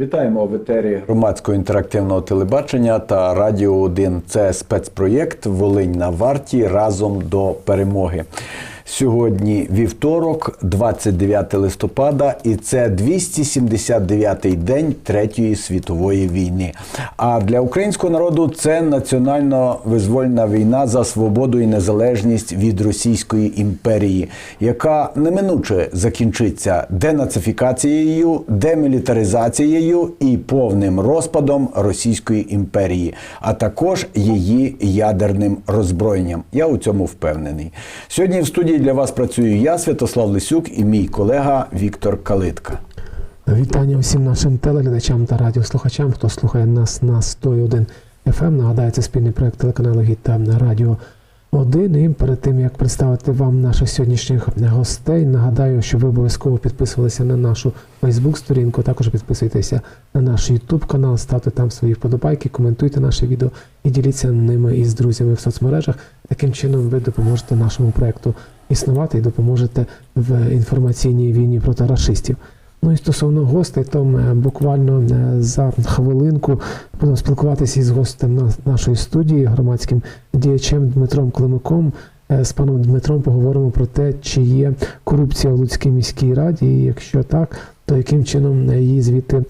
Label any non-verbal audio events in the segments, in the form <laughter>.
Вітаємо в етері громадського інтерактивного телебачення та Радіо 1. Це спецпроєкт Волинь на варті разом до перемоги. Сьогодні вівторок, 29 листопада, і це 279-й день Третьої світової війни. А для українського народу це національно-визвольна війна за свободу і незалежність від Російської імперії, яка неминуче закінчиться денацифікацією, демілітаризацією і повним розпадом Російської імперії, а також її ядерним роззброєнням. Я у цьому впевнений. Сьогодні в студії для вас працюю я, Святослав Лисюк, і мій колега Віктор Калитка. Вітання усім нашим телеглядачам та радіослухачам, хто слухає нас на 101 FM. Нагадаю, це спільний проект телеканалу «Гіт» та Радіо 1. І перед тим як представити вам наших сьогоднішніх гостей, нагадаю, що ви обов'язково підписувалися на нашу Фейсбук-сторінку. Також підписуйтеся на наш YouTube канал, ставте там свої вподобайки, коментуйте наше відео і діліться ними із друзями в соцмережах. Таким чином ви допоможете нашому проекту існувати і допоможете в інформаційній війні проти расистів. Ну і стосовно гостей, то ми буквально е, за хвилинку будемо спілкуватися із гостем на- нашої студії, громадським діячем Дмитром Климиком. Е, З паном Дмитром поговоримо про те, чи є корупція в Луцькій міській раді, і якщо так, то яким чином е, її звідти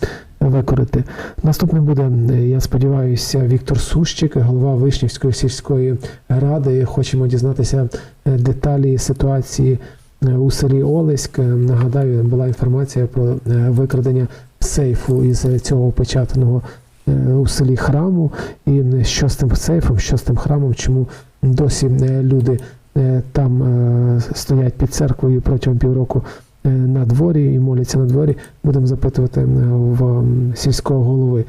викорити. Наступним буде, е, я сподіваюся, Віктор Сущик, голова Вишнівської сільської ради. Хочемо дізнатися е, деталі ситуації е, у селі Олеськ. Нагадаю, була інформація про викрадення сейфу із цього опечатаного у селі храму. І що з тим сейфом, що з тим храмом, чому досі люди там стоять під церквою протягом півроку на дворі і моляться на дворі. Будемо запитувати е, в сільського голови.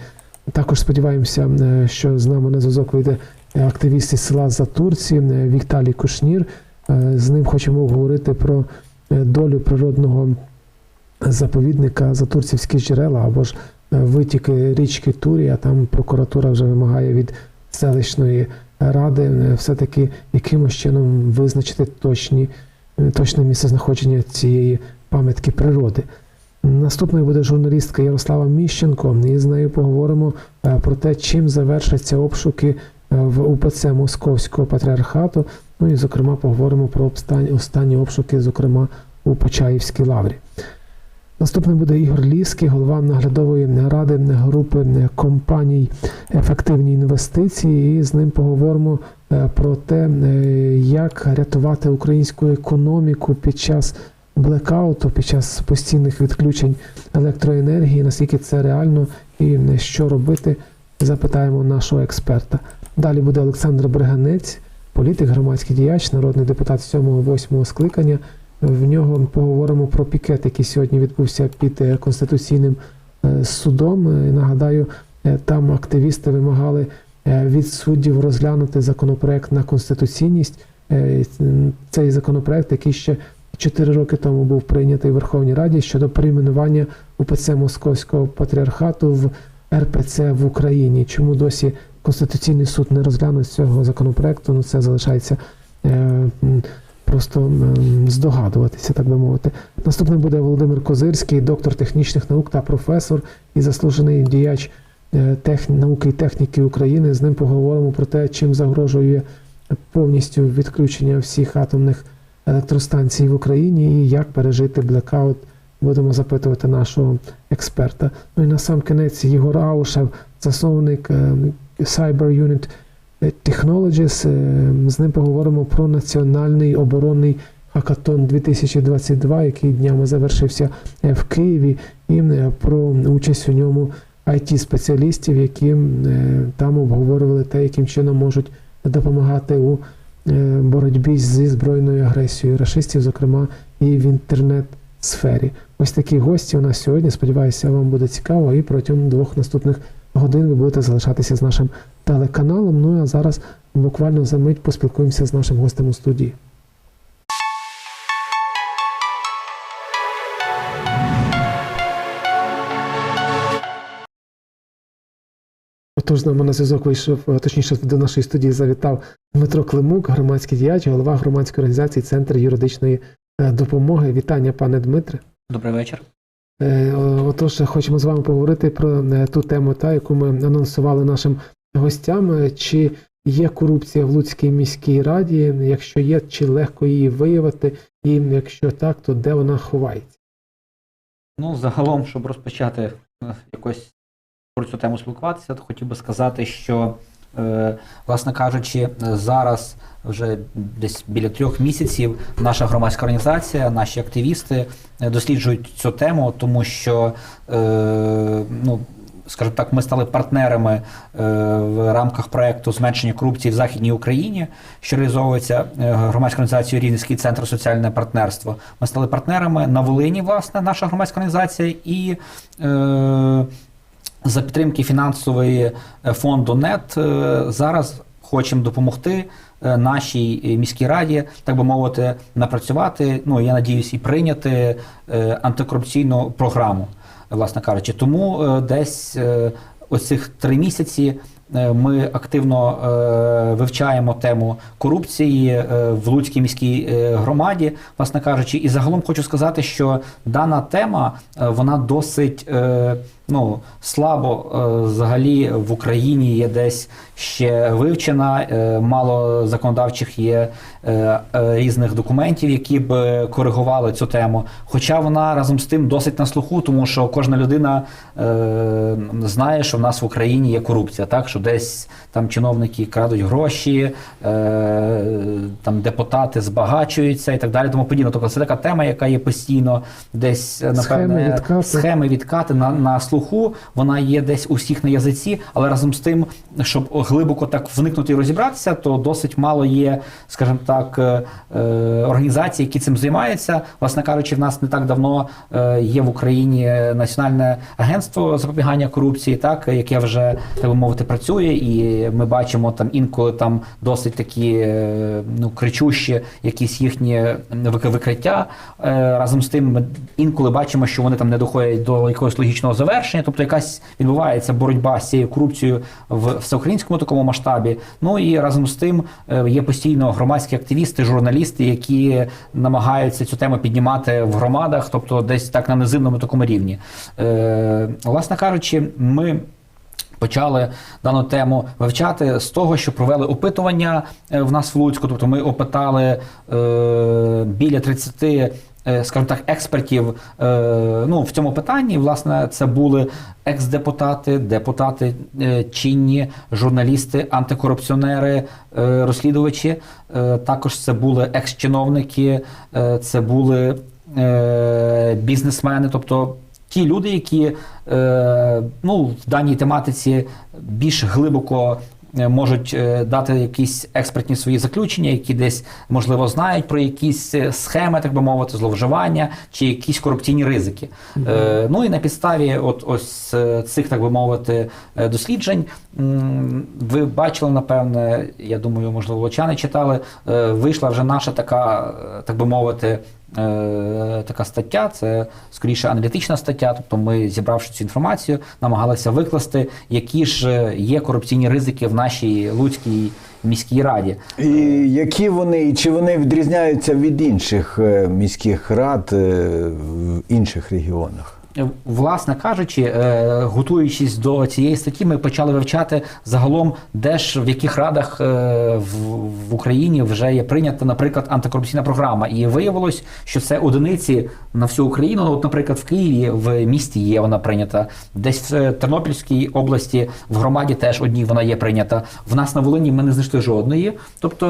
Також сподіваємося, е, що з нами на зв'язок вийде активіст із села Затурці е, Віталій Кушнір. З ним хочемо обговорити про долю природного заповідника Затурцівські джерела або ж витіки річки Турія. Там прокуратура вже вимагає від селищної ради все-таки якимось чином визначити точні, точне місце знаходження цієї пам'ятки природи. Наступною буде журналістка Ярослава Міщенко, і з нею поговоримо е, про те, чим завершаться обшуки е, в УПЦ Московського патріархату. Ну і, зокрема, поговоримо про останні обшуки, зокрема, у Почаївській лаврі. Наступним буде Ігор Ліський, голова наглядової ради групи компаній ефективні інвестиції. І з ним поговоримо е, про те, е, як рятувати українську економіку під час блекауту, під час постійних відключень електроенергії, наскільки це реально і що робити, запитаємо нашого експерта. Далі буде Олександр Бреганець, політик, громадський діяч, народний депутат 7-8 скликання. В нього поговоримо про пікет, який сьогодні відбувся під е, конституційним е, судом. Е, Нагадаю, там активісти вимагали від суддів розглянути законопроект на конституційність. Цей законопроект, який ще 4 роки тому був прийнятий в Верховній Раді щодо перейменування УПЦ Московського патріархату в РПЦ в Україні. Чому досі Конституційний суд не розглянув цього законопроекту? Ну це залишається. е, Просто м, здогадуватися, так би мовити. Наступним буде Володимир Козирський, доктор технічних наук та професор і заслужений діяч е, тех... науки і техніки України. З ним поговоримо про те, чим загрожує повністю відключення всіх атомних електростанцій в Україні і як пережити блекаут. Будемо запитувати нашого експерта. Ну і на сам кінець Єгор Аушев, засновник е, Cyber Unit Technologies. Е, З ним поговоримо про національний оборонний хакатон 2022, який днями завершився е, в Києві, і про участь у ньому it спеціалістів які там обговорювали те, яким чином можуть допомагати у боротьбі зі збройною агресією рашистів, зокрема і в інтернет-сфері. Ось такі гості у нас сьогодні. Сподіваюся, вам буде цікаво, і протягом двох наступних годин ви будете залишатися з нашим телеканалом. Ну а зараз буквально за мить поспілкуємося з нашим гостем у студії. Отож, з нами на зв'язок вийшов, е, точніше, до нашої студії завітав Дмитро Климук, громадський діяч, голова громадської організації Центр юридичної е, допомоги. Вітання, пане Дмитре. Добрий вечір. Е, Отож, хочемо з вами поговорити про е, ту тему, та, яку ми анонсували нашим гостям. Чи є корупція в Луцькій міській раді? Якщо є, чи легко її виявити? І якщо так, то де вона ховається? Ну, загалом, щоб розпочати якось про цю тему спілкуватися, то хотів би сказати, що, власне кажучи, е, зараз вже десь біля трьох місяців наша громадська організація, наші активісти е, досліджують цю тему, тому що, е, ну, скажімо так, ми стали партнерами е, в рамках проекту зменшення корупції в Західній Україні, що реалізовується е, громадською організацією Рівненський центр соціальне партнерство. Ми стали партнерами на Волині, власне, наша громадська організація, і е, за підтримки фінансової е, фонду НЕТ зараз хочемо допомогти е, нашій е, міській раді, так би мовити, напрацювати. Ну я надіюсь, і прийняти антикорупційну програму, власне кажучи. Тому десь е, ось цих три місяці. Ми активно вивчаємо тему корупції в Луцькій міській громаді, власне кажучи, і загалом хочу сказати, що дана тема вона досить ну, слабо е, взагалі в Україні є десь ще вивчена. е, Мало законодавчих є е, е, різних документів, які б коригували цю тему. Хоча вона разом з тим досить на слуху, тому що кожна людина знає, що в нас в Україні є корупція, так що десь там чиновники крадуть гроші, там депутати збагачуються і так далі. Тому подібне. Тобто це така тема, яка є постійно десь Схеми, напевне відкати. схеми відкати на, на слуху. Вона є десь у всіх на язиці, але разом з тим, щоб глибоко так вникнути і розібратися, то досить мало є, скажімо так, е, е, організацій, які цим займаються. Власне кажучи, в нас не так давно е, є в Україні Національне агентство запобігання корупції, так яке вже так би мовити працює, і ми бачимо там інколи там досить такі ну кричущі якісь їхні вик- викриття. Разом з тим, ми інколи бачимо, що вони там не доходять до якогось логічного завершення, тобто якась відбувається боротьба з цією корупцією в всеукраїнському такому масштабі. Ну і разом з тим е, є постійно громадські активісти, журналісти, які намагаються цю тему піднімати в громадах, тобто десь так на низинному такому рівні. Е, Власне кажучи, ми. Почали дану тему вивчати з того, що провели опитування е, в нас в Луцьку. Тобто ми опитали е, біля 30, е, скажімо так, експертів е, ну, в цьому питанні. Власне, це були екс-депутати, депутати е, чинні, журналісти, антикорупціонери, е, розслідувачі. Е, також це були екс-чиновники, е, це були е, бізнесмени, тобто ті люди, які е, ну, в даній тематиці більш глибоко е, можуть е, дати якісь експертні свої заключення, які десь можливо знають про якісь е, схеми, так би мовити, зловживання чи якісь корупційні ризики. Е, ну і на підставі от ось е, цих, так би мовити, е, досліджень. Ви бачили, напевне, я думаю, можливо, лучани читали. е, Вийшла вже наша така, е, так би мовити, е, така стаття, це скоріше аналітична стаття. Тобто ми, зібравши цю інформацію, намагалися викласти, які ж е, є корупційні ризики в нашій Луцькій міській раді. І які вони, і чи вони відрізняються від інших е, міських рад е, в інших регіонах? Власне кажучи, е, готуючись до цієї статті, ми почали вивчати загалом, де ж в яких радах е, в, Україні вже є прийнята, наприклад, антикорупційна програма. І виявилось, що це одиниці на всю Україну. От, наприклад, в Києві в місті є вона прийнята, десь в е, Тернопільській області в громаді теж одній вона є прийнята. В нас на Волині ми не знайшли жодної, тобто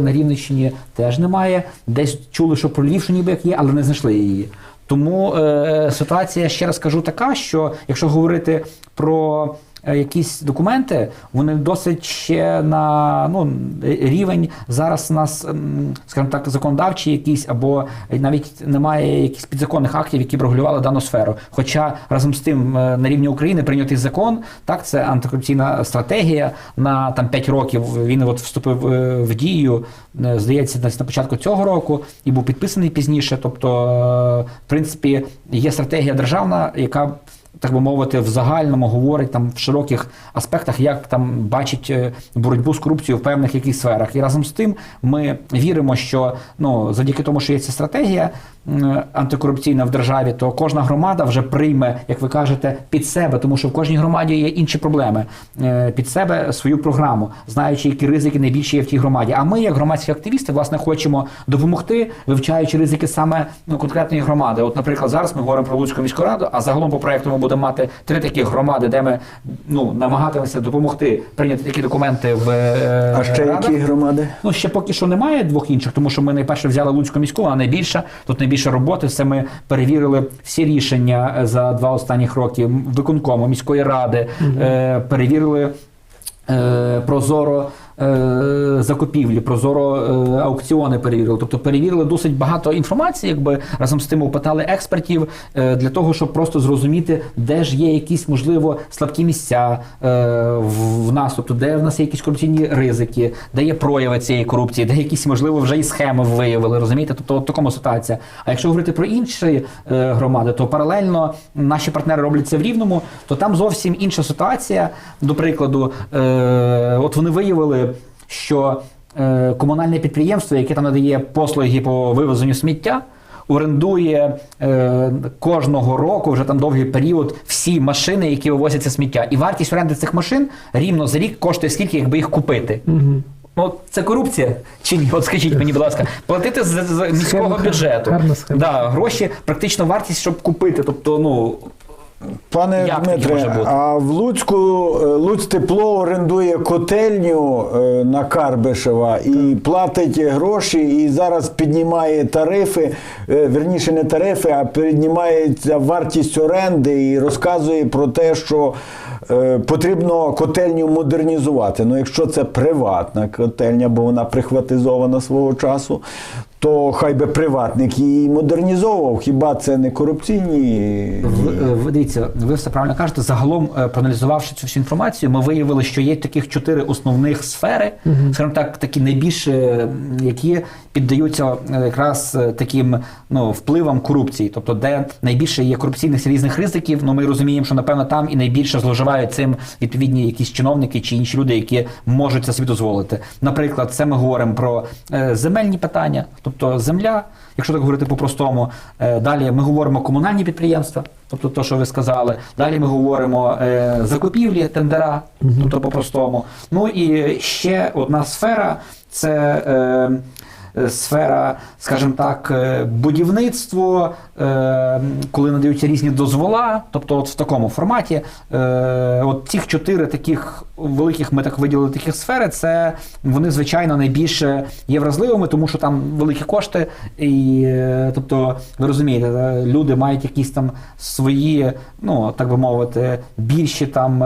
на Рівненщині теж немає. Десь чули, що про Львівщину ніби як є, але не знайшли її. Тому е, ситуація ще раз кажу така, що якщо говорити про якісь документи, вони досить ще на ну, рівень зараз у нас, скажімо так, законодавчий якийсь, або навіть немає якихось підзаконних актів, які б регулювали дану сферу. Хоча разом з тим е, на рівні України прийнятий закон, так це антикорупційна стратегія на там 5 років. Він от вступив е, в дію, е, здається, на початку цього року і був підписаний пізніше. Тобто, е, в принципі, є стратегія державна, яка так би мовити, в загальному говорить там в широких аспектах, як там бачить е, боротьбу з корупцією в певних яких сферах. І разом з тим ми віримо, що ну завдяки тому, що є ця стратегія, антикорупційна в державі, то кожна громада вже прийме, як ви кажете, під себе, тому що в кожній громаді є інші проблеми, е, під себе свою програму, знаючи, які ризики найбільші є в тій громаді. А ми, як громадські активісти, власне, хочемо допомогти, вивчаючи ризики саме ну, конкретної громади. От, наприклад, зараз ми говоримо про Луцьку міську раду, а загалом по проекту ми будемо мати три такі громади, де ми ну намагатимемося допомогти прийняти такі документи в е, А ще радах. які громади? Ну, ще поки що немає двох інших, тому що ми найперше взяли Луцьку міську, вона найбільша, тут найбільше роботи. Це ми перевірили всі рішення е, за два останніх роки виконкому міської ради, е, перевірили е, прозоро. Е, Закупівлі, прозоро е, аукціони перевірили. Тобто перевірили досить багато інформації, якби разом з тим опитали експертів е, для того, щоб просто зрозуміти, де ж є якісь можливо слабкі місця в, нас, тобто де в нас є якісь корупційні ризики, де є прояви цієї корупції, де якісь можливо вже і схеми виявили. Розумієте? Тобто от такому ситуація. А якщо говорити про інші громади, то паралельно наші партнери роблять це в рівному, то там зовсім інша ситуація. До прикладу, от вони виявили, що е, комунальне підприємство, яке там надає послуги по вивезенню сміття. Орендує е, кожного року вже там довгий період всі машини, які вивозять сміття. І вартість оренди цих машин рівно за рік коштує скільки, якби їх купити. Угу. Ну, це корупція чи ні? От скажіть мені, будь ласка, платити з, з міського Схема, бюджету. схема. Да, гроші, практично вартість, щоб купити. Тобто, ну Пане Як Дмитре, а в Луцьку е, Луць тепло орендує котельню е, на Карбишева і платить гроші, і зараз піднімає тарифи, е, верніше не тарифи, а піднімається вартість оренди і розказує про те, що потрібно котельню модернізувати. Ну, якщо це приватна котельня, бо вона прихватизована свого часу. То хай би приватник її модернізовував. Хіба це не корупційні? в, в, дивіться, ви все правильно кажете. Загалом, е, проаналізувавши цю всю інформацію, ми виявили, що є таких чотири основних сфери, скажімо так, такі найбільш, е, які піддаються е, якраз е, таким ну, впливам корупції, тобто де найбільше є корупційних різних ризиків. Ну ми розуміємо, що напевно там і найбільше зловживають цим відповідні якісь чиновники чи інші люди, які можуть це собі дозволити. Наприклад, це ми говоримо про е, земельні питання, тобто земля, якщо так говорити по-простому. Е, Далі ми говоримо комунальні підприємства, тобто те, що ви сказали. Далі ми говоримо е, закупівлі, тендера, тобто по-простому. Ну і ще одна сфера це. Е, Сфера, скажімо так, е, будівництво, е, коли надаються різні дозвола, тобто от в такому форматі. От цих чотири таких великих ми так виділили таких сфери, це вони звичайно найбільше є вразливими, тому що там великі кошти, і тобто, ви розумієте, люди мають якісь там свої, ну так би мовити, більші там.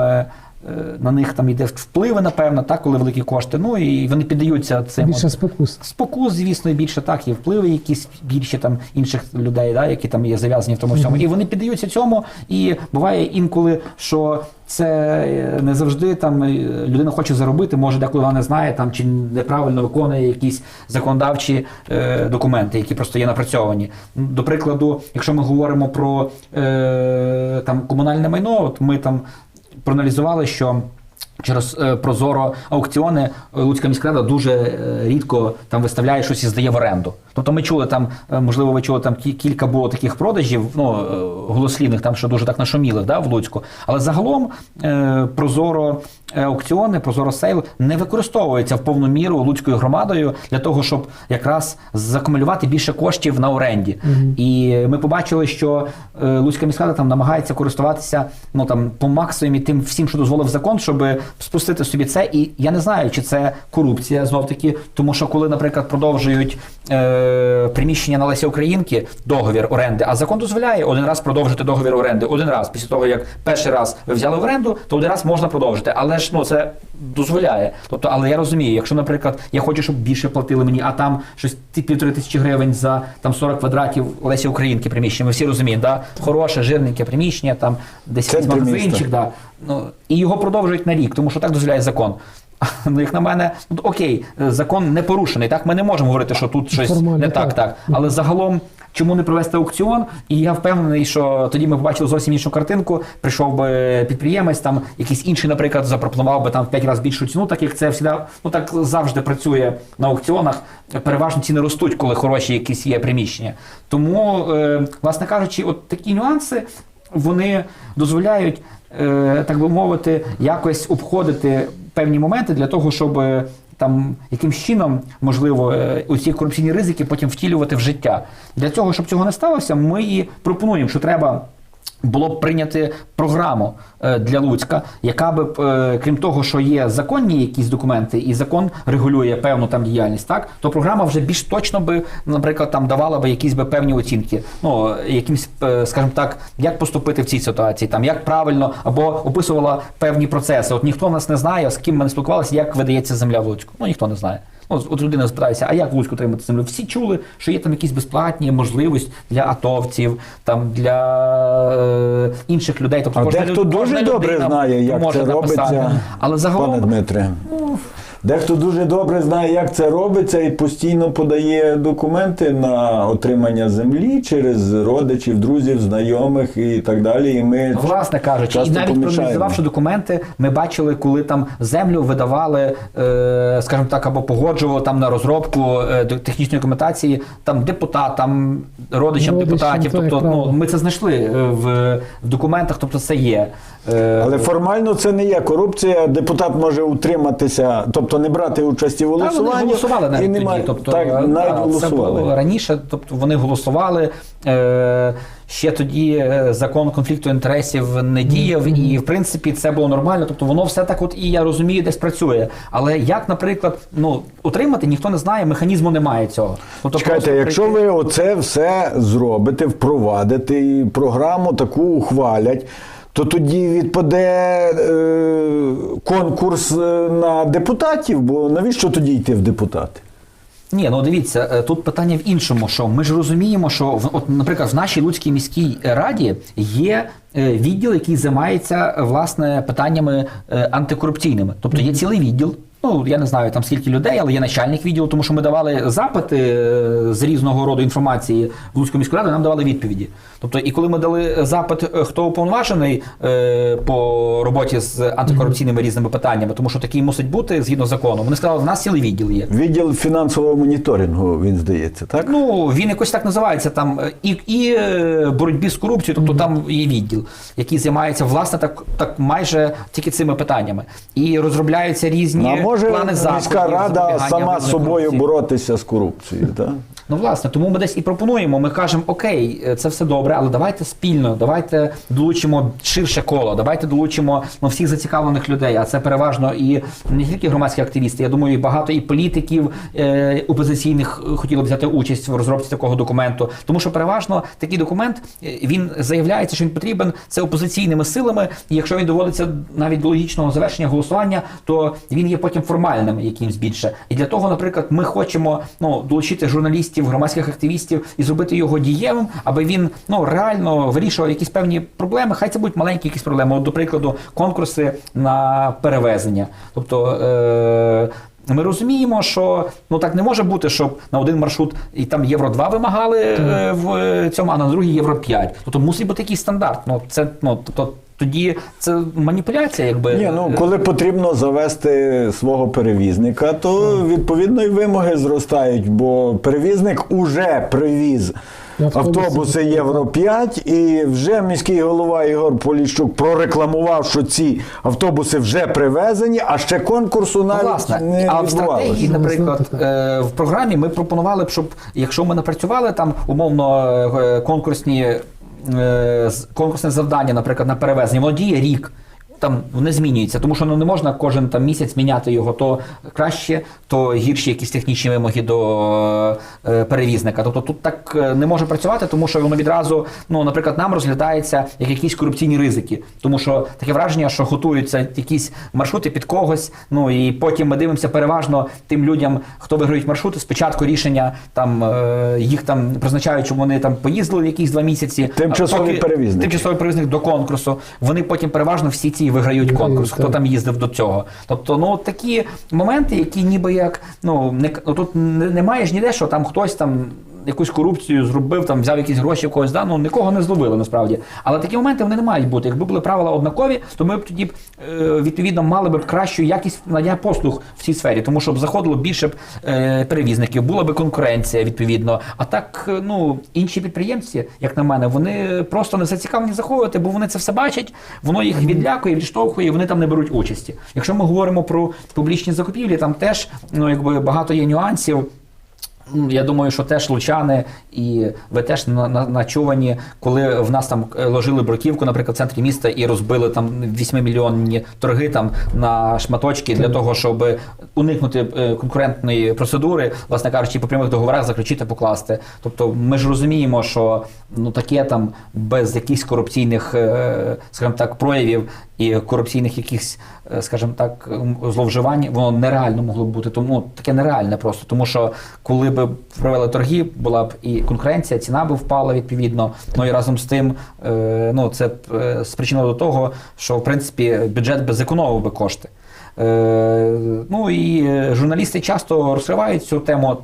Е, На них там йде впливи, напевно, так, коли великі кошти. Ну і вони піддаються цим. от- спокус. Спокус, звісно, більше так, і впливи якісь більші там інших людей, да, які там є зав'язані в тому всьому. І вони піддаються цьому. І буває інколи, що це е, не завжди там е, людина хоче заробити, може деколи вона не знає там чи неправильно виконує якісь законодавчі е, документи, які просто є напрацьовані. До прикладу, якщо ми говоримо про е, там комунальне майно, от ми там проаналізували, що. Через е, прозоро аукціони е, Луцька міськрада дуже е, рідко там виставляє щось і здає в оренду. Тобто ми чули там, е, можливо, ви чули там кі- кілька було таких продажів, ну е, голослівних, там що дуже так нашумілих, да, в Луцьку. Але загалом е, прозоро аукціони, прозоро сейл не використовуються в повну міру Луцькою громадою для того, щоб якраз закумулювати більше коштів на оренді. І ми побачили, що Луцька міськрада там намагається користуватися ну там по максимумі тим всім, що дозволив закон, щоб спустити собі це. І я не знаю, чи це корупція знов таки, тому що коли, наприклад, продовжують е, приміщення на Лесі Українки договір оренди, а закон дозволяє один раз продовжити договір оренди. Один раз після того, як перший раз ви взяли в оренду, то один раз можна продовжити. Але ж ну це дозволяє. Тобто, але я розумію, якщо, наприклад, я хочу, щоб більше платили мені, а там щось ті півтори тисячі гривень за там 40 квадратів Лесі Українки приміщення. Ми всі розуміємо, да? хороше, жирненьке приміщення, там десь магазинчик, да. ну, і його продовжують на рік, тому що так дозволяє закон. <laughs> Ну, як на мене, ну окей, е, закон не порушений. Так, ми не можемо говорити, що тут щось Формально не так, так. так. Але загалом чому не провести аукціон? І я впевнений, що тоді ми побачили зовсім іншу картинку. Прийшов би підприємець, там якийсь інший, наприклад, запропонував би там в 5 разів більшу ціну, так як це всегда, ну так завжди працює на аукціонах. Переважно ціни ростуть, коли хороші якісь є приміщення. Тому, е, власне кажучи, от такі нюанси вони дозволяють, е, так би мовити, якось обходити певні моменти для того, щоб е, там якимсь чином, можливо, усі корупційні ризики потім втілювати в життя. Для цього, щоб цього не сталося, ми і пропонуємо, що треба. Було б прийняти програму е, для Луцька, яка би, е, крім того, що є законні якісь документи, і закон регулює певну там діяльність, так то програма вже більш точно би, наприклад, там давала би якісь би певні оцінки. Ну якимсь, е, скажімо так, як поступити в цій ситуації, там як правильно, або описувала певні процеси. От ніхто нас не знає, з ким ми не спілкувалися, як видається земля в Луцьку. Ну ніхто не знає. Ну, от людина спитається, а як в Луцьку отримати землю? Всі чули, що є там якісь безплатні можливості для атовців, там для е, інших людей. Тобто А кожна дехто люд- дуже кожна добре знає, як може це написати. робиться, Але загалом Пане Дмитре. Дехто дуже добре знає, як це робиться, і постійно подає документи на отримання землі через родичів, друзів, знайомих і так далі. І ми Власне кажучи, і навіть проаналізувавши документи, ми бачили, коли там землю видавали, е, скажімо так, або погоджували там на розробку е, технічної документації, там депутатам, родичам Родичам, депутатів. Тобто, ну ми це знайшли е, в, в документах, тобто це є. Але формально це не є корупція. Депутат може утриматися, тобто не брати участі в Та, вони голосуванні. голосували і навіть немає- тоді. Тобто, так, навіть Це голосували. було раніше, тобто вони голосували. Е, ще тоді е, закон конфлікту інтересів не діяв, і в принципі це було нормально. Тобто воно все так, от і я розумію, десь працює. Але як, наприклад, ну утримати, ніхто не знає, механізму немає цього. Тобто, Чекайте, просто якщо ви оце все зробите, впровадите і програму таку ухвалять, то тоді відпаде е, конкурс е, на депутатів, бо навіщо тоді йти в депутати? Ні, ну дивіться, е, тут питання в іншому, що ми ж розуміємо, що в от, наприклад, в нашій Луцькій міській раді є е, відділ, який займається е, власне питаннями е, антикорупційними. Тобто є цілий відділ. Ну я не знаю там скільки людей, але є начальник відділу, тому що ми давали запити е, з різного роду інформації в Луцьку міську раду, нам давали відповіді. Тобто, і коли ми дали запит, е, хто уповноважений е, по роботі з антикорупційними різними питаннями, тому що такий мусить бути згідно закону. Вони сказали, в нас цілий відділ є. Відділ фінансового моніторингу, він здається, так? Ну, він якось так називається там і, і боротьбі з корупцією, тобто там є відділ, який займається власне так, так майже тільки цими питаннями. І розробляються різні може плани заходів. міська рада сама з собою боротися з корупцією, так? Ну, власне, тому ми десь і пропонуємо. Ми кажемо, окей, е, це все добре, але давайте спільно, давайте долучимо ширше коло, давайте долучимо ну, всіх зацікавлених людей. А це переважно і не тільки громадські активісти. Я думаю, і багато і політиків е, опозиційних е, хотіли б взяти участь в розробці такого документу. Тому що переважно такий документ е, він заявляється, що він потрібен це опозиційними силами. І якщо він доводиться навіть до логічного завершення голосування, то він є потім формальним якимсь більше. І для того, наприклад, ми хочемо ну долучити журналістів, громадських активістів і зробити його дієвим, аби він ну реально вирішував якісь певні проблеми. Хай це будуть маленькі якісь проблеми. От, до прикладу, конкурси на перевезення. Тобто. Е- ми розуміємо, що ну так не може бути, щоб на один маршрут і там євро 2 вимагали е, в цьому, а на другий євро 5. Тобто мусить бути якийсь стандарт. Ну це ну тобто тоді це маніпуляція, якби Ні, ну коли потрібно завести свого перевізника, то відповідно і вимоги зростають, бо перевізник уже привіз. Автобуси. Євро 5, і вже міський голова Ігор Поліщук прорекламував, що ці автобуси вже привезені, а ще конкурсу навіть Ну, власне, не а в стратегії, наприклад, е, в програмі ми пропонували б, щоб якщо ми напрацювали там умовно е, конкурсні е, конкурсне завдання, наприклад, на перевезення, воно діє рік. Там не змінюється, тому що ну не можна кожен там місяць міняти його то краще, то гірші якісь технічні вимоги до е, перевізника. Тобто тут так е, не може працювати, тому що воно відразу, ну наприклад, нам розглядається як якісь корупційні ризики, тому що таке враження, що готуються якісь маршрути під когось. Ну і потім ми дивимося переважно тим людям, хто виграють маршрути. Спочатку рішення там е, їх там призначають, щоб вони там поїздили якісь два місяці. Поки- перевізники. Тимчасовий перевізник до конкурсу. Вони потім переважно всі ці виграють Виграють, конкурс, хто там їздив до цього. Тобто, ну такі моменти, які ніби як ну не ну, тут не- немає ж ніде, що там хтось там. Якусь корупцію зробив, там взяв якісь гроші в когось, да, ну нікого не зловили насправді. Але такі моменти вони не мають бути. Якби були правила однакові, то ми б тоді б е, відповідно мали б кращу якість надання послуг в цій сфері, тому що б заходило більше б е, перевізників, була б конкуренція відповідно. А так, е, ну інші підприємці, як на мене, вони просто не зацікавлені заходити, бо вони це все бачать, воно їх відлякує, відштовхує, вони там не беруть участі. Якщо ми говоримо про публічні закупівлі, там теж ну якби багато є нюансів. Ну, Я думаю, що теж лучани, і ви теж на, на, начувані, коли в нас там е, ложили бруківку, наприклад, в центрі міста і розбили там 8-мільйонні торги там на шматочки для того, щоб уникнути е, конкурентної процедури, власне кажучи, по прямих договорах заключити, покласти. Тобто, ми ж розуміємо, що ну таке там без якихось корупційних, е, скажімо так, проявів і корупційних якихось, скажімо так, зловживань, воно нереально могло б бути. Тому таке нереальне просто. Тому що коли б провели торги, була б і конкуренція, ціна б впала відповідно. Ну і разом з тим, е, ну це б е, спричинило до того, що в принципі бюджет би зекономив би кошти. Е, ну і журналісти часто розкривають цю тему.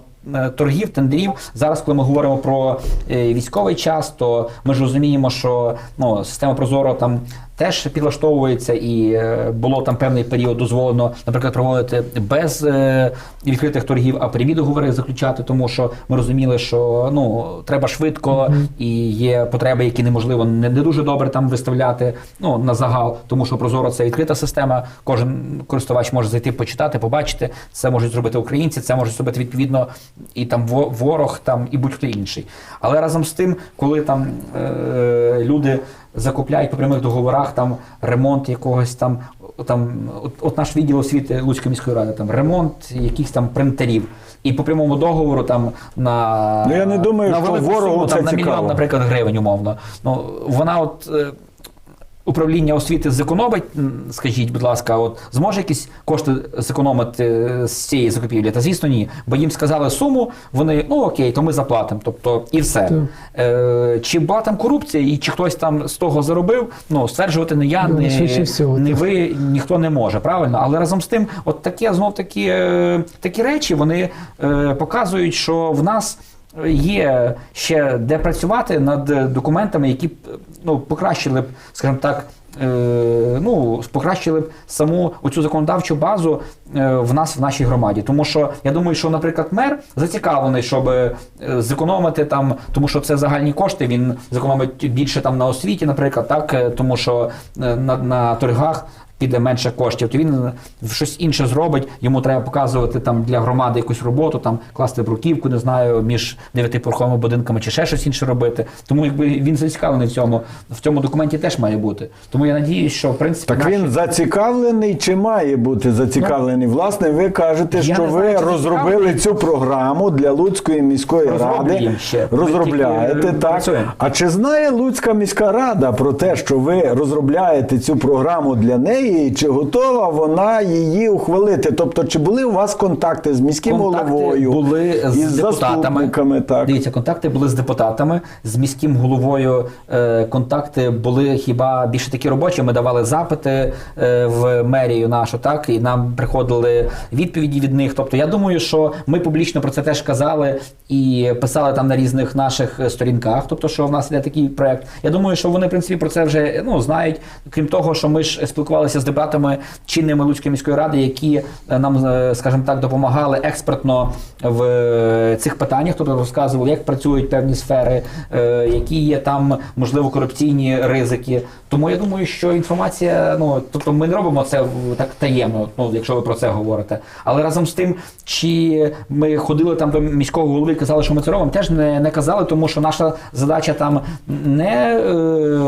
Торгів, тендерів. Зараз, коли ми говоримо про військовий час, то ми ж розуміємо, що ну, система Прозоро там теж підлаштовується, і е, було там певний період дозволено, наприклад, проводити без е, відкритих торгів, а прямі договори заключати, тому що ми розуміли, що ну треба швидко і є потреби, які неможливо не, не дуже добре там виставляти ну, на загал, тому що Прозоро це відкрита система. Кожен користувач може зайти, почитати, побачити. Це можуть зробити українці, це можуть зробити відповідно і там ворог, там і будь-хто інший. Але разом з тим, коли там е, люди закупляють по прямих договорах там ремонт якогось там, там от, от наш відділ освіти Луцької міської ради, там ремонт якихось там принтерів. І по прямому договору там на, Ну, я не думаю, на що ворогу суму, це там, на мільйон, цікаво. наприклад, гривень умовно. Ну вона от. Управління освіти зекономить, скажіть, будь ласка, от зможе якісь кошти зекономити е, з цієї закупівлі? Та звісно, ні. Бо їм сказали суму, вони ну окей, то ми заплатимо. Тобто і все. Е, чи була там корупція, і чи хтось там з того заробив? Ну стверджувати не я, Ну, не, швидше всього, не ви, ніхто не може, правильно? Але разом з тим, от таке знов такі, е, такі речі вони е, показують, що в нас. Є ще де працювати над документами, які ну, покращили б, скажімо так, е, ну, покращили б саму оцю законодавчу базу е, в нас в нашій громаді. Тому що я думаю, що, наприклад, мер зацікавлений, щоб е, зекономити там, тому що це загальні кошти. Він зекономить більше там на освіті, наприклад, так, е, тому що на, на торгах. Піде менше коштів, то він щось інше зробить. Йому треба показувати там для громади якусь роботу, там класти бруківку, не знаю, між дев'ятиповерховими будинками чи ще щось інше робити. Тому якби він зацікавлений в цьому, в цьому документі теж має бути. Тому я надіюсь, що в принципі Так наші- він зацікавлений чи має бути зацікавлений? Власне, ви кажете, що ви знаю, розробили цю програму для Луцької міської ради. ще. Розробляєте тільки, е, так. працюємо. А чи знає Луцька міська рада про те, що ви розробляєте цю програму для неї, і чи готова вона її ухвалити? Тобто, чи були у вас контакти з міським Контакти головою були з із депутатами. Так. Дивіться, контакти були з депутатами, з міським головою. Е, контакти були хіба більше такі робочі. Ми давали запити е, в мерію нашу, так і нам приходили відповіді від них. Тобто, я думаю, що ми публічно про це теж казали і писали там на різних наших сторінках. Тобто, що в нас іде такий проект. Я думаю, що вони в принципі про це вже ну знають. Крім того, що ми ж спілкувалися з депутатами чинними Луцької міської ради, які е, нам, е, скажімо так, допомагали експертно в е, цих питаннях, тобто розказували, як працюють певні сфери, які є там можливо корупційні ризики. Тому я думаю, що інформація, ну тобто ми не робимо це так таємно, ну якщо ви про це говорите. Але разом з тим, чи ми ходили там до міського голови і казали, що ми це робимо, теж не, не казали, тому що наша задача там не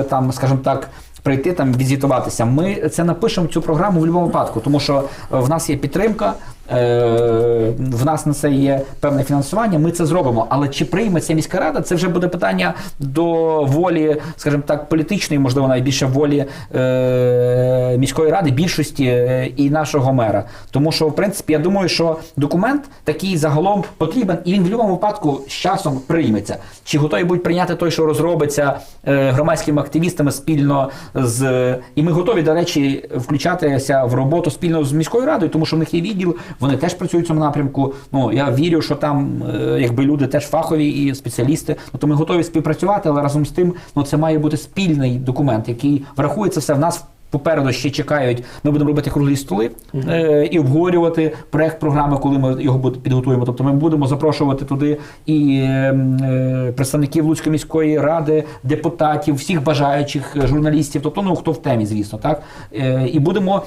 там, скажімо так. Прийти там відзвітуватися. Ми це напишемо цю програму в будь-якому випадку, тому що е, в нас є підтримка, в нас на це є певне фінансування. Ми це зробимо. Але чи прийме це міська рада? Це вже буде питання до волі, скажімо так, політичної, можливо, найбільше волі е, міської ради, більшості е, і нашого мера. Тому що, в принципі, я думаю, що документ такий загалом потрібен, і він в будь-якому випадку з часом прийметься. Чи готові будуть прийняти той, що розробиться е, громадськими активістами спільно з і ми готові, до речі, включатися в роботу спільно з міською радою, тому що в них є відділ, Вони теж працюють в цьому напрямку. Ну я вірю, що там е, якби люди теж фахові і спеціалісти. Ну то ми готові співпрацювати, але разом з тим, ну це має бути спільний документ, який врахує це все. В нас попереду ще чекають. Ми будемо робити круглі столи е, і обговорювати проект програми, коли ми його підготуємо. Тобто ми будемо запрошувати туди і е, е, представників Луцької міської ради, депутатів, всіх бажаючих е, журналістів, тобто ну хто в темі, звісно, так е, і будемо.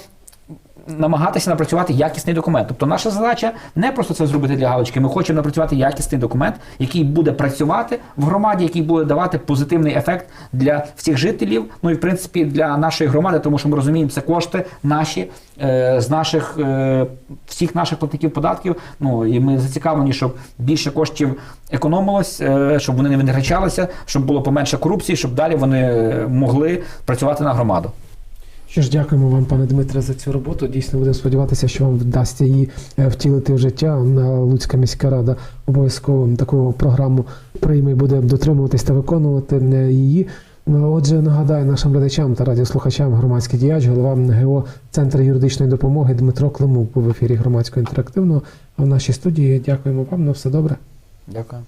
Намагатися напрацювати якісний документ. Тобто наша задача не просто це зробити для галочки. Ми хочемо напрацювати якісний документ, який буде працювати в громаді, який буде давати позитивний ефект для всіх жителів. Ну і в принципі для нашої громади, тому що ми розуміємо, це кошти наші е, з наших е, всіх наших платників податків. Ну і ми зацікавлені, щоб більше коштів економилось, е, щоб вони не витрачалися, щоб було поменше корупції, щоб далі вони е, могли працювати на громаду. Що ж, дякуємо вам, пане Дмитре, за цю роботу. Дійсно, будемо сподіватися, що вам вдасться її е, втілити в життя. Луцька міська рада обов'язково таку програму прийме і буде дотримуватись та виконувати е, її. Е, Отже, нагадаю нашим глядачам та радіослухачам громадський діяч, голова ГО Центр юридичної допомоги Дмитро Климук був в ефірі громадського інтерактивного. А в нашій студії дякуємо вам. На все добре. Дякую.